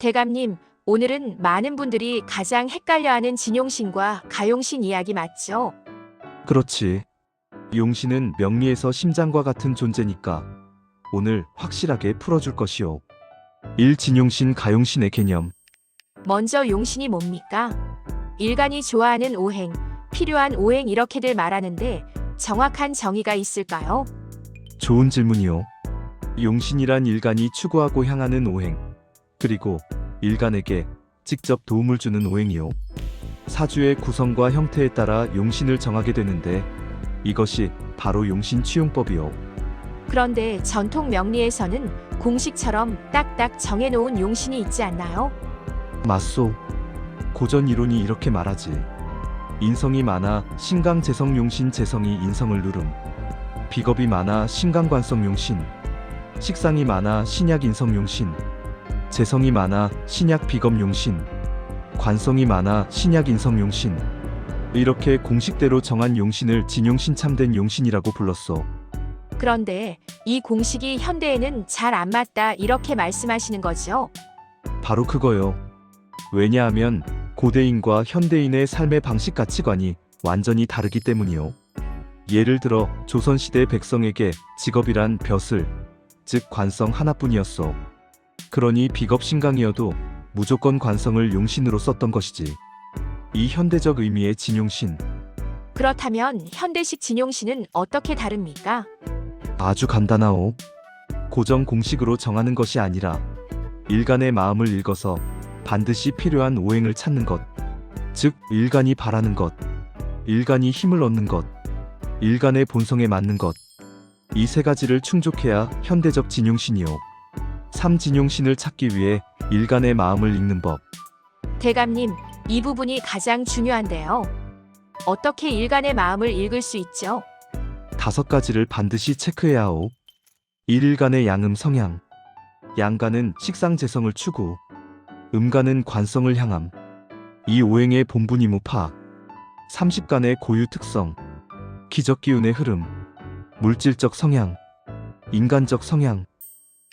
대감님, 오늘은 많은 분들이 가장 헷갈려하는 진용신과 가용신 이야기 맞죠? 그렇지. 용신은 명리에서 심장과 같은 존재니까 오늘 확실하게 풀어줄 것이오. 일진용신 가용신의 개념. 먼저 용신이 뭡니까? 일간이 좋아하는 오행, 필요한 오행 이렇게들 말하는데 정확한 정의가 있을까요? 좋은 질문이오. 용신이란 일간이 추구하고 향하는 오행, 그리고 일간에게 직접 도움을 주는 오행이오. 사주의 구성과 형태에 따라 용신을 정하게 되는데 이것이 바로 용신 취용법이오. 그런데 전통 명리에서는 공식처럼 딱딱 정해놓은 용신이 있지 않나요? 맞소. 고전 이론이 이렇게 말하지. 인성이 많아 신강 재성 용신 재성이 인성을 누름. 비겁이 많아 신강 관성 용신. 식상이 많아 신약 인성 용신. 재성이 많아 신약 비겁 용신. 관성이 많아 신약 인성 용신. 이렇게 공식대로 정한 용신을 진용신 참된 용신이라고 불렀어. 그런데 이 공식이 현대에는 잘 안 맞다 이렇게 말씀하시는 거죠? 바로 그거요. 왜냐하면 고대인과 현대인의 삶의 방식 가치관이 완전히 다르기 때문이요. 예를 들어 조선시대 백성에게 직업이란 벼슬, 즉 관성 하나뿐이었어. 그러니 비겁 신강이어도 무조건 관성을 용신으로 썼던 것이지. 이 현대적 의미의 진용신, 그렇다면 현대식 진용신은 어떻게 다릅니까? 아주 간단하오. 고정 공식으로 정하는 것이 아니라 일간의 마음을 읽어서 반드시 필요한 오행을 찾는 것. 즉, 일간이 바라는 것. 일간이 힘을 얻는 것. 일간의 본성에 맞는 것. 이 세 가지를 충족해야 현대적 진용신이요. 삼진용신을 찾기 위해 일간의 마음을 읽는 법. 대감님, 이 부분이 가장 중요한데요. 어떻게 일간의 마음을 읽을 수 있죠? 다섯 가지를 반드시 체크해야 하오. 일일간의 양음 성향. 양간은 식상 재성을 추구. 음간은 관성을 향함. 이 오행의 본분이 무 파악. 30간의 고유 특성. 기적 기운의 흐름. 물질적 성향. 인간적 성향.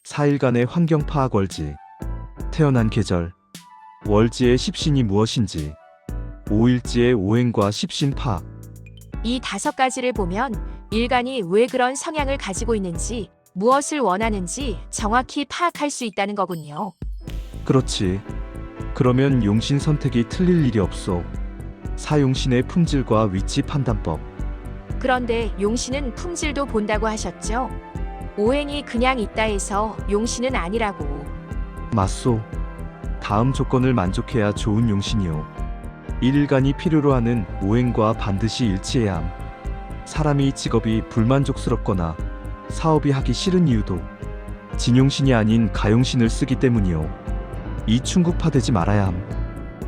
4일간의 환경 파악 월지. 태어난 계절. 월지의 십신이 무엇인지. 5일지의 오행과 십신 파악. 이 다섯 가지를 보면 일간이 왜 그런 성향을 가지고 있는지, 무엇을 원하는지 정확히 파악할 수 있다는 거군요. 그렇지. 그러면 용신 선택이 틀릴 일이 없어. 사용신의 품질과 위치 판단법. 그런데 용신은 품질도 본다고 하셨죠? 오행이 그냥 있다 해서 용신은 아니라고. 맞소. 다음 조건을 만족해야 좋은 용신이요. 일일간이 필요로 하는 오행과 반드시 일치해야 함. 사람이 직업이 불만족스럽거나 사업이 하기 싫은 이유도 진용신이 아닌 가용신을 쓰기 때문이요. 이 충국파되지 말아야 함.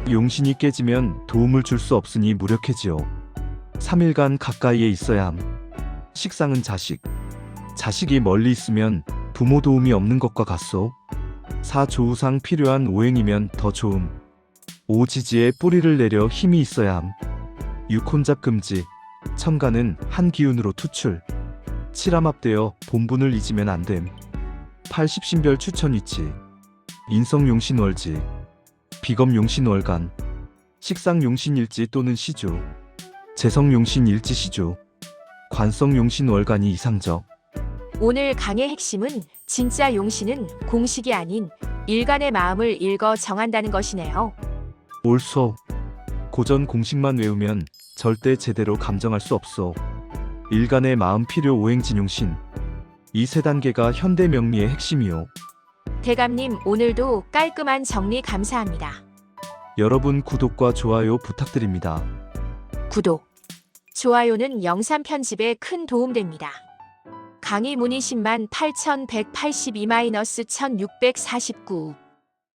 용신이 깨지면 도움을 줄 수 없으니 무력해지요. 3일간 가까이에 있어야 함. 식상은 자식. 자식이 멀리 있으면 부모 도움이 없는 것과 같소. 사조우상 필요한 오행이면 더 좋음. 오지지에 뿌리를 내려 힘이 있어야 함. 육혼잡 금지. 천간은 한 기운으로 투출. 칠함합되어 본분을 잊으면 안 됨. 80신별 추천 위치. 인성 용신 월지. 비검 용신 월간. 식상 용신 일지 또는 시주. 재성 용신 일지 시주. 관성 용신 월간이 이상적. 오늘 강의 핵심은 진짜 용신은 공식이 아닌 일간의 마음을 읽어 정한다는 것이네요. 옳소. 고전 공식만 외우면 절대 제대로 감정할 수 없소. 일간의 마음 필요 오행 진 용신. 이 세 단계가 현대 명리의 핵심이요. 대감님, 오늘도 깔끔한 정리 감사합니다. 여러분 구독과 좋아요 부탁드립니다. 구독, 좋아요는 영상 편집에 큰 도움됩니다. 강의 문의 10만 8182-1649